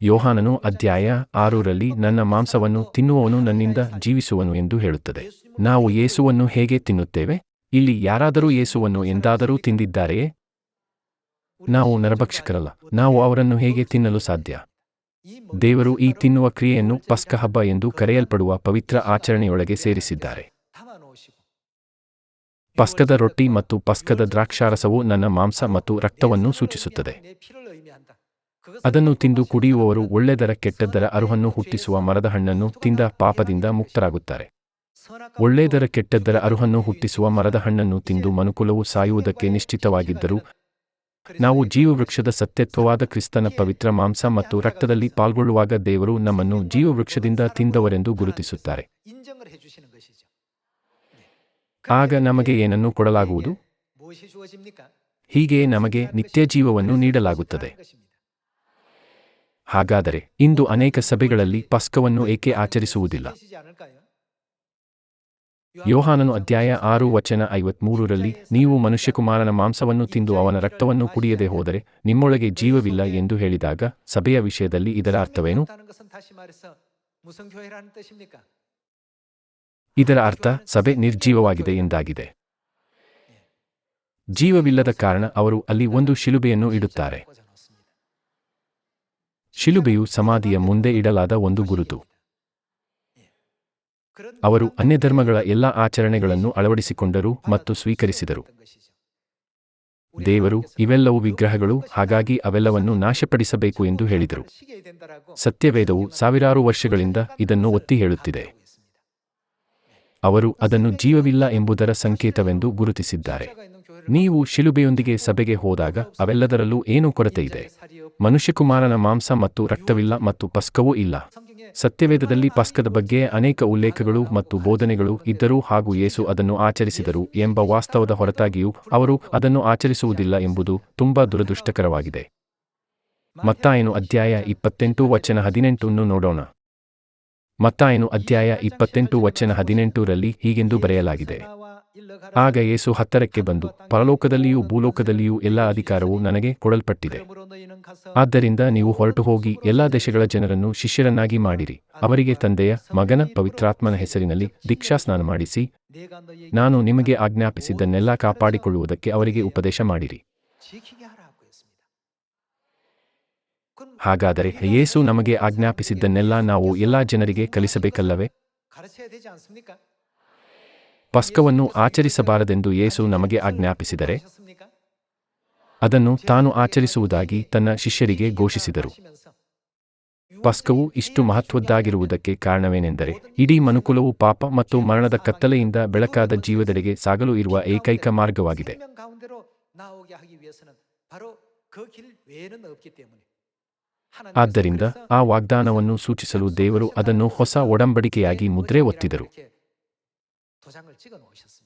ಯೋಹಾನನು ಅಧ್ಯಾಯ ಆರೂರಲ್ಲಿ ನನ್ನ ಮಾಂಸವನ್ನು ತಿನ್ನುವವನು ನನ್ನಿಂದ ಜೀವಿಸುವನು ಎಂದು ಹೇಳುತ್ತದೆ. ನಾವು ಯೇಸುವನ್ನು ಹೇಗೆ ತಿನ್ನುತ್ತೇವೆ? ಇಲ್ಲಿ ಯಾರಾದರೂ ಯೇಸುವನ್ನು ಎಂದಾದರೂ ತಿಂದಿದ್ದಾರೆಯೇ? ನಾವು ನರಭಕ್ಷಕರಲ್ಲ, ನಾವು ಅವರನ್ನು ಹೇಗೆ ತಿನ್ನಲು ಸಾಧ್ಯ? ದೇವರು ಈ ತಿನ್ನುವ ಕ್ರಿಯೆಯನ್ನು ಪಸ್ಕಹಬ್ಬ ಎಂದು ಕರೆಯಲ್ಪಡುವ ಪವಿತ್ರ ಆಚರಣೆಯೊಳಗೆ ಸೇರಿಸಿದ್ದಾರೆ. ಪಸ್ಕದ ರೊಟ್ಟಿ ಮತ್ತು ಪಸ್ಕದ ದ್ರಾಕ್ಷಾರಸವು ನನ್ನ ಮಾಂಸ ಮತ್ತು ರಕ್ತವನ್ನು ಸೂಚಿಸುತ್ತದೆ. ಅದನ್ನು ತಿಂದು ಕುಡಿಯುವವರು ಒಳ್ಳೆದರ ಕೆಟ್ಟದ್ದರ ಅರುಹನ್ನು ಹುಟ್ಟಿಸುವ ಮರದ ಹಣ್ಣನ್ನು ತಿಂದ ಪಾಪದಿಂದ ಮುಕ್ತರಾಗುತ್ತಾರೆ. ಒಳ್ಳೆಯದರ ಕೆಟ್ಟದ್ದರ ಅರುಹನ್ನು ಹುಟ್ಟಿಸುವ ಮರದ ಹಣ್ಣನ್ನು ತಿಂದು ಮನುಕುಲವು ಸಾಯುವುದಕ್ಕೆ ನಿಶ್ಚಿತವಾಗಿದ್ದರೂ, ನಾವು ಜೀವವೃಕ್ಷದ ಸತ್ಯತ್ವವಾದ ಕ್ರಿಸ್ತನ ಪವಿತ್ರ ಮಾಂಸ ಮತ್ತು ರಕ್ತದಲ್ಲಿ ಪಾಲ್ಗೊಳ್ಳುವಾಗ ದೇವರು ನಮ್ಮನ್ನು ಜೀವವೃಕ್ಷದಿಂದ ತಿಂದವರೆಂದು ಗುರುತಿಸುತ್ತಾರೆ. ಆಗ ನಮಗೆ ಏನನ್ನು ಕೊಡಲಾಗುವುದು? ಹೀಗೆ ನಮಗೆ ನಿತ್ಯ ಜೀವವನ್ನು ನೀಡಲಾಗುತ್ತದೆ. ಹಾಗಾದರೆ ಇಂದು ಅನೇಕ ಸಭೆಗಳಲ್ಲಿ ಪಸ್ಕವನ್ನು ಏಕೆ ಆಚರಿಸುವುದಿಲ್ಲ? ಯೋಹಾನನು ಅಧ್ಯಾಯ ಆರು ವಚನ ಐವತ್ಮೂರರಲ್ಲಿ, ನೀವು ಮನುಷ್ಯಕುಮಾರನ ಮಾಂಸವನ್ನು ತಿಂದು ಅವನ ರಕ್ತವನ್ನು ಕುಡಿಯದೆ ಹೋದರೆ ನಿಮ್ಮೊಳಗೆ ಜೀವವಿಲ್ಲ ಎಂದು ಹೇಳಿದಾಗ ಸಭೆಯ ವಿಷಯದಲ್ಲಿ ಇದರ ಅರ್ಥವೇನು? ಇದರ ಅರ್ಥ, ಸಭೆ ನಿರ್ಜೀವವಾಗಿದೆ ಎಂದಾಗಿದೆ. ಜೀವವಿಲ್ಲದ ಕಾರಣ ಅವರು ಅಲ್ಲಿ ಒಂದು ಶಿಲುಬೆಯನ್ನು ಇಡುತ್ತಾರೆ. ಶಿಲುಬೆಯು ಸಮಾಧಿಯ ಮುಂದೆ ಇಡಲಾದ ಒಂದು ಗುರುತು. ಅವರು ಅನ್ಯಧರ್ಮಗಳ ಎಲ್ಲ ಆಚರಣೆಗಳನ್ನು ಅಳವಡಿಸಿಕೊಂಡರು ಮತ್ತು ಸ್ವೀಕರಿಸಿದರು. ದೇವರು ಇವೆಲ್ಲವೂ ವಿಗ್ರಹಗಳು, ಹಾಗಾಗಿ ಅವೆಲ್ಲವನ್ನು ನಾಶಪಡಿಸಬೇಕು ಎಂದು ಹೇಳಿದರು. ಸತ್ಯವೇದವು ಸಾವಿರಾರು ವರ್ಷಗಳಿಂದ ಇದನ್ನು ಒತ್ತಿ ಹೇಳುತ್ತಿದೆ. ಅವರು ಅದನ್ನು ಜೀವವಿಲ್ಲ ಎಂಬುದರ ಸಂಕೇತವೆಂದು ಗುರುತಿಸಿದ್ದಾರೆ. ನೀವು ಶಿಲುಬೆಯೊಂದಿಗೆ ಸಭೆಗೆ ಹೋದಾಗ ಅವೆಲ್ಲದರಲ್ಲೂ ಏನೂ ಕೊರತೆ ಇದೆ. ಮನುಷ್ಯಕುಮಾರನ ಮಾಂಸ ಮತ್ತು ರಕ್ತವಿಲ್ಲ ಮತ್ತು ಪಸ್ಕವೂ ಇಲ್ಲ. ಸತ್ಯವೇದದಲ್ಲಿ ಪಸ್ಕದ ಬಗ್ಗೆ ಅನೇಕ ಉಲ್ಲೇಖಗಳು ಮತ್ತು ಬೋಧನೆಗಳು ಇದ್ದರೂ ಹಾಗೂ ಯೇಸು ಅದನ್ನು ಆಚರಿಸಿದರು ಎಂಬ ವಾಸ್ತವದ ಹೊರತಾಗಿಯೂ ಅವರು ಅದನ್ನು ಆಚರಿಸುವುದಿಲ್ಲ ಎಂಬುದು ತುಂಬಾ ದುರದೃಷ್ಟಕರವಾಗಿದೆ. ಮತ್ತಾಯನು ಅಧ್ಯಾಯ ಇಪ್ಪತ್ತೆಂಟು ವಚನ ಹದಿನೆಂಟನ್ನು ನೋಡೋಣ. ಮತ್ತಾಯನು ಅಧ್ಯಾಯ ಇಪ್ಪತ್ತೆಂಟು ವಚನ ಹದಿನೆಂಟರಲ್ಲಿ ಹೀಗೆಂದು ಬರೆಯಲಾಗಿದೆ. ಆಗ ಯೇಸು ಹತ್ತರಕ್ಕೆ ಬಂದು, ಪರಲೋಕದಲ್ಲಿಯೂ ಭೂಲೋಕದಲ್ಲಿಯೂ ಎಲ್ಲ ಅಧಿಕಾರವು ನನಗೆ ಕೊಡಲ್ಪಟ್ಟಿದೆ. ಆದ್ದರಿಂದ ನೀವು ಹೊರಟು ಹೋಗಿ ಎಲ್ಲಾ ದೇಶಗಳ ಜನರನ್ನು ಶಿಷ್ಯರನ್ನಾಗಿ ಮಾಡಿರಿ. ಅವರಿಗೆ ತಂದೆಯ ಮಗನ ಪವಿತ್ರಾತ್ಮನ ಹೆಸರಿನಲ್ಲಿ ದೀಕ್ಷಾ ಸ್ನಾನ ಮಾಡಿಸಿ, ನಾನು ನಿಮಗೆ ಆಜ್ಞಾಪಿಸಿದ್ದನ್ನೆಲ್ಲ ಕಾಪಾಡಿಕೊಳ್ಳುವುದಕ್ಕೆ ಅವರಿಗೆ ಉಪದೇಶ ಮಾಡಿರಿ. ಹಾಗಾದರೆ ಯೇಸು ನಮಗೆ ಆಜ್ಞಾಪಿಸಿದ್ದನ್ನೆಲ್ಲ ನಾವು ಎಲ್ಲಾ ಜನರಿಗೆ ಕಲಿಸಬೇಕಲ್ಲವೇ? ಪಸ್ಕವನ್ನು ಆಚರಿಸಬಾರದೆಂದು ಯೇಸು ನಮಗೆ ಆಜ್ಞಾಪಿಸಿದರೆ, ಅದನ್ನು ತಾನು ಆಚರಿಸುವುದಾಗಿ ತನ್ನ ಶಿಷ್ಯರಿಗೆ ಘೋಷಿಸಿದರು. ಪಸ್ಕವು ಇಷ್ಟು ಮಹತ್ವದ್ದಾಗಿರುವುದಕ್ಕೆ ಕಾರಣವೇನೆಂದರೆ, ಇಡೀ ಮನುಕುಲವು ಪಾಪ ಮತ್ತು ಮರಣದ ಕತ್ತಲೆಯಿಂದ ಬೆಳಕಾದ ಜೀವದೆಡೆಗೆ ಸಾಗಲು ಇರುವ ಏಕೈಕ ಮಾರ್ಗವಾಗಿದೆ. ಆದ್ದರಿಂದ ಆ ವಾಗ್ದಾನವನ್ನು ಸೂಚಿಸಲು ದೇವರು ಅದನ್ನು ಹೊಸ ಒಡಂಬಡಿಕೆಯಾಗಿ ಮುದ್ರೆ ಒತ್ತಿದರು. 도장을 찍어 놓으셨어요.